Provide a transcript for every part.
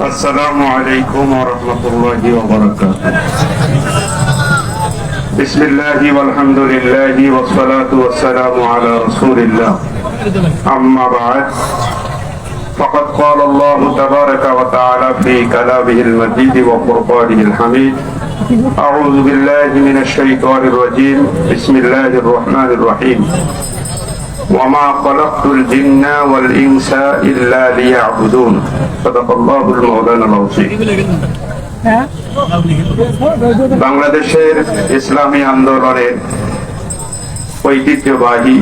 السلام عليكم ورحمة الله وبركاته. بسم الله والحمد لله والصلاة والسلام على رسول الله. أما بعد فقد قال الله تبارك وتعالى في كلامه المجيد وفرقانه الحميد أعوذ بالله من الشيطان الرجيم. بسم الله الرحمن الرحيم. وما خلقت الجن والإنس إلا ليعبدون صدق الله المولانا العظيم বাংলাদেশের ইসলামী আন্দোলনের ঐতিহ্যবাহী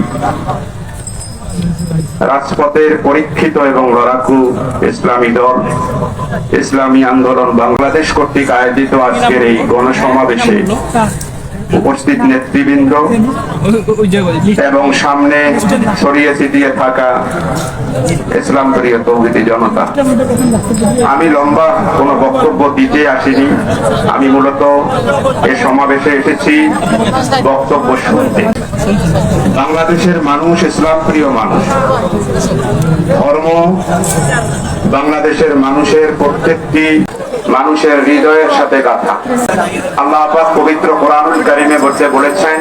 রাজপথের পরীক্ষিত এবং লড়াকু ইসলামী দল ইসলামী আন্দোলন বাংলাদেশ কর্তৃক আয়োজিত আজকের এই গণসমাবেশে উপস্থিত নেতৃবৃন্দ এবং সামনে ছড়িয়ে ছিটিয়ে থাকা ইসলাম প্রিয় তৌহিদি জনতা। আমি লম্বা কোনো বক্তব্য দিতে আসিনি। আমি মূলত এ সমাবেশে এসেছি বক্তব্য শুনতে। বাংলাদেশের মানুষ ইসলাম প্রিয় মানুষ। ধর্ম বাংলাদেশের মানুষের প্রত্যেকটি মানুষের হৃদয়ের সাথে গাথা। আল্লাহ পবিত্র কোরআনুল কারিমে বলতে বলেছেন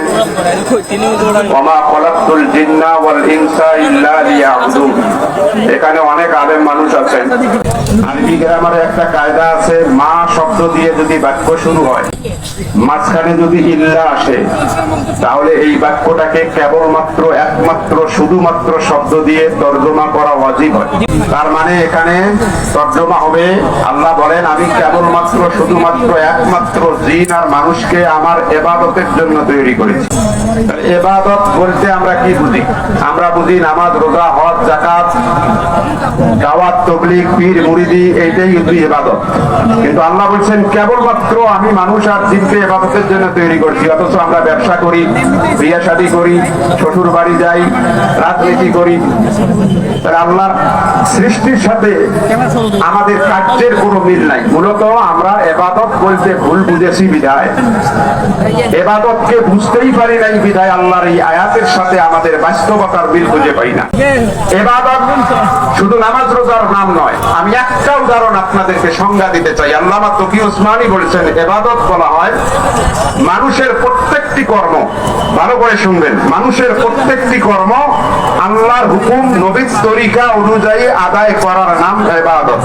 এখানে অনেক আলেম মানুষ আছেন। আরবি গ্রামারে একটা কায়দা আছে, মা শব্দ দিয়ে যদি বাক্য শুরু হয়, মাঝখানে যদি ইল্লা আসে, তাহলে এই বাক্যটাকে কেবলমাত্র একমাত্র, শুধুমাত্র শব্দ দিয়ে তর্জমা করা ওয়াজিব হয়। তার মানে এখানে তর্জমা হবে, আল্লাহ বলেন, আমি কেবলমাত্র শুধুমাত্র একমাত্র জিন আর মানুষকে আমার এবাদতের জন্য তৈরি করেছি। এবাদত বলতে আমরা কি বুঝি? আমরা বুঝি নামাজ, রোজা, হজ জাকাত দাওয়াত, তবলিগ, পীর এইটাই কিন্তু এবাদত। কিন্তু আল্লাহ বলছেন, কেবলমাত্র আমি মানুষ আর জিনকে এবাদতের জন্য তৈরি করছি। অথচ আমরা ব্যবসা করি বিয়ে শাদী করি, শ্বশুর বাড়ি যাই, রাজনীতি করি। তাহলে আল্লাহর সৃষ্টির সাথে আমাদের কার্যের কোনো মিল নাই। মূলত আমরা এবাদত বলতে ভুল বুঝেছি বিধায়। এবাদতকে বুঝতেই পারি নাই বিধায় আল্লাহর এই আয়াতের সাথে আমাদের বাস্তবতার মিল খুঁজে পাই না। এবাদত শুধু নামাজ রোজার নাম নয়। আমি একটা উদাহরণ আপনাদেরকে সংজ্ঞা দিতে চাই। আল্লামা তকি ওসমানী বলেছেন, এবাদত বলা হয় মানুষের প্রত্যেকটি কর্ম। ভালো করে শুনবেন। মানুষের প্রত্যেকটি কর্ম আল্লাহর হুকুম, নবীর তরিকা অনুযায়ী আদায় করার নাম এবাদত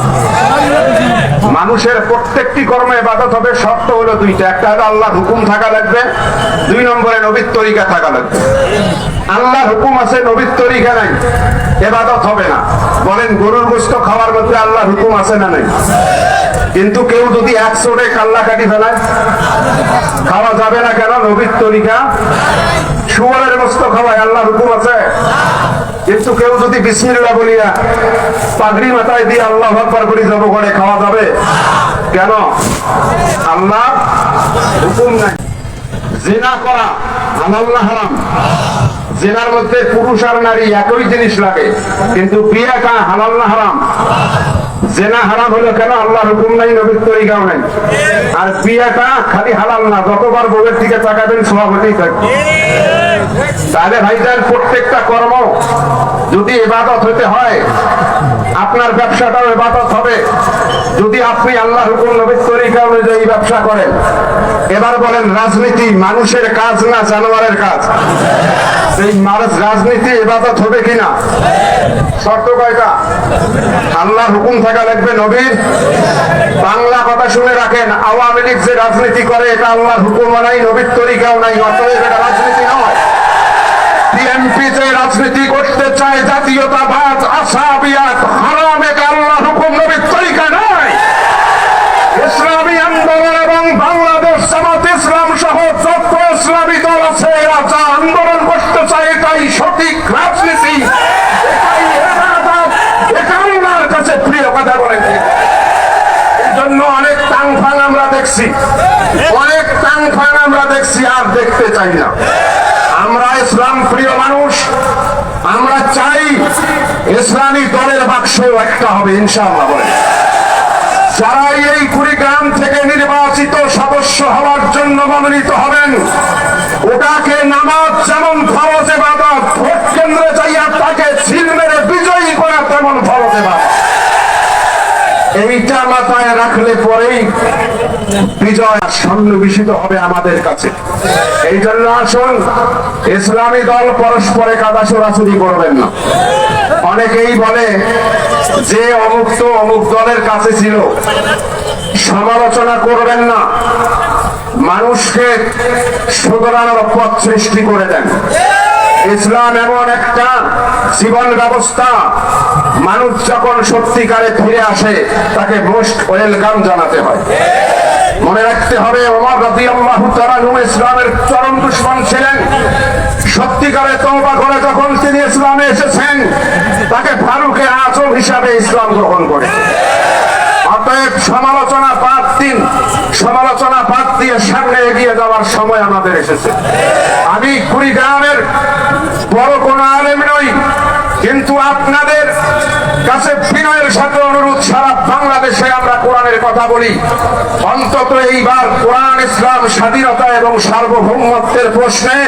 মানুষের প্রত্যেকটি কর্ম এবাদত হবে, শর্ত হলো দুইটা। একটা হলো আল্লাহর হুকুম থাকা লাগবে, দুই নম্বরে নবীর তরিকা থাকা লাগবে। আল্লাহর হুকুম আছে, নবীর তরিকা নাই এবাদত হবে না। বলেন, গরুর গোস্ত খাওয়ার মধ্যে আল্লাহর হুকুম আছে না নাই? কিন্তু কেউ যদি একশো ডে কাল্লা কাটি ফেলায়, খাওয়া যাবে না কেন? নবীর তরিকা, শুয়ারের গোস্ত খাওয়ায় আল্লাহ হুকুম আছে? কিন্তু কেউ যদি বিসমিল্লা বলিয়া পাগড়ি মাথায় দিয়ে আল্লাহ ভাববার করি যাব করে খাওয়া যাবে? কেন? আল্লাহ হুকুম নাই। জেনা করা আল্লাহ হারাম। জেনার মধ্যে পুরুষ আর নারী একই জিনিস লাগে, কিন্তু বিয়েটা কা না হারাম। জেনা হারাম হলো কেন? আল্লাহ হুকুম নাই, নবীর তরিকাও নাই। আর বিয়েটা খালি হালাল না, যতবার বউয়ের দিকে তাকাবেন সভাপতি থাকবে। তাহলে ভাইজান, প্রত্যেকটা কর্ম যদি এবাদত হতে হয়, আপনার ব্যবসাটাও এবাদত হবে। যদি আপনি আল্লাহ হুকুম, নবীর তরিকা অনুযায়ী ব্যবসা করেন এবার বলেন, রাজনীতি মানুষের কাজ না জানোয়ারের কাজ? এই মানুষ রাজনীতি এবাদত হবে কিনা? শর্ত কয়টা? আল্লাহ হুকুম থাকা লাগবে নবীর। বাংলা কথা শুনে রাখেন, আওয়ামী লীগ যে রাজনীতি করে, এটা আল্লাহর হুকুম নাই, নবীর তরিকাও নাই, অতএব এটা রাজনীতি নয়। বিএনপি যে রাজনীতি করতে চায়, জাতীয়তাবাদ আশাবিয়াত হারাম এটা আল্লাহ হুকুম নবীর তরিকা নয় ইসলামী আন্দোলন এবং বাংলাদেশ জামাত ইসলাম সহ যত ইসলামী দল আছে এরা যা আন্দোলন করতে চায় এটাই সঠিক রাজনীতি এটাই এবাদত, এটা আল্লাহর কাছে প্রিয় কথা বলেন এই জন্য অনেক টাং ফাং আমরা দেখছি। অনেক টাং ফাং আমরা দেখছি আর দেখতে চাই না। আমরা ইসলাম প্রিয় মানুষ আমরা চাই ইসলামী দলের বাক্স একটা হবে ইনশাআল্লাহ বলে। যারা এই কুড়িগ্রাম থেকে নির্বাচিত সদস্য হওয়ার জন্য মনোনীত হবেন ওটাকে নামাজ যেমন ফরজ এবাদত ভোট কেন্দ্রে যাইয়া তাকে ছিল মেরে বিজয়ী করা তেমন ফরজ এবাদত এইটা মাথায় রাখলে পরেই বিজয় সন্নিবেশিত হবে আমাদের কাছে। এই জন্য আসুন, ইসলামী দল পরস্পরে কাদা চোরাচুরি করবেন না। অনেকেই বলে যে অমুক তো অমুক দলের কাছে ছিল। সমালোচনা করবেন না। মানুষকে শুধরানোর পথ সৃষ্টি করে দেন। ইসলাম এমন একটা জীবন ব্যবস্থা, মানুষ যখন সত্যিকারে ফিরে আসে, তাকে মোস্ট ওয়েলকাম জানাতে হয়। মনে রাখতে হবে, ওমর রাদিয়াল্লাহু তাআলা ইসলামের চরম দুশ্মন ছিলেন। সত্যিকারে তওবা করে যখন তিনি ইসলামে এসেছেন, তাকে ফারুকে আজম হিসাবে ইসলাম গ্রহণ করে অতএব সমালোচনা বাদ দিন, সমালোচনা বাদ দিয়ে সামনে এগিয়ে যাওয়ার সময় আমাদের এসেছে। আমি কুড়িগ্রামের বড় কোন আলেম নই, কিন্তু আপনাদের কাছে বিনয়ের সাথে অনুরোধ, সারা বাংলাদেশে আমরা কোরআনের কথা বলি। অন্তত এইবার কোরআন, ইসলাম, স্বাধীনতা এবং সার্বভৌমত্বের প্রশ্নে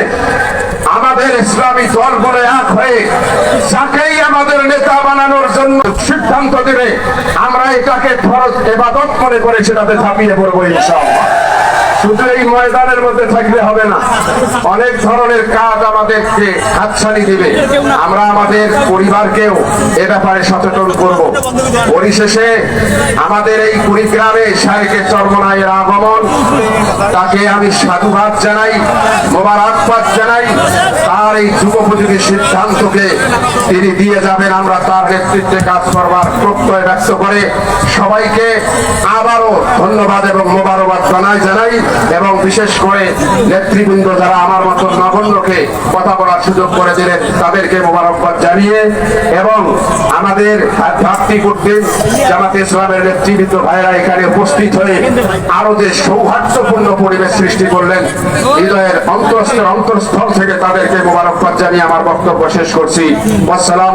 আমাদের ইসলামী দল বলে এক হয়ে যাকেই আমাদের নেতা বানানোর জন্য সিদ্ধান্ত দেবে, আমরা এটাকে ফরজ এবাদত মনে করে সেটাতে ঝাঁপিয়ে পড়ব ইনশাআল্লাহ। শুধু এই ময়দানের মধ্যে থাকলে হবে না। অনেক ধরনের কাজ আমাদেরকে হাতছানি দিবে। আমরা আমাদের পরিবারকেও এ ব্যাপারে সচেতন করব। পরিশেষে আমাদের এই কুড়িগ্রামে শাহেকের চর্মনায়ের আগমন। তাকে আমি সাধুবাদ জানাই, মোবারকবাদ জানাই। তার এই যুগোপযোগী সিদ্ধান্তকে তিনি দিয়ে যাবেন। আমরা তার নেতৃত্বে কাজ করবার প্রত্যয় ব্যক্ত করে সবাইকে আবারও ধন্যবাদ এবং মোবারকবাদ জানাই জানাই। এবং বিশেষ করে নেতৃবৃন্দ যারা আমার মতো নগণ্যকে কথা বলার সুযোগ করে দিলেন, তাদেরকে মোবারকবাদ জানিয়ে এবং আমাদের আধ্যাত্মিক জামাতে ইসলামের নেতৃবৃন্দ ভাইরা এখানে উপস্থিত হয়ে আরও যে সৌহার্দ্যপূর্ণ পরিবেশ সৃষ্টি করলেন, হৃদয়ের অন্তরস্থের অন্তরস্থল থেকে তাদেরকে মোবারকবাদ জানিয়ে আমার বক্তব্য শেষ করছি। আসসালাম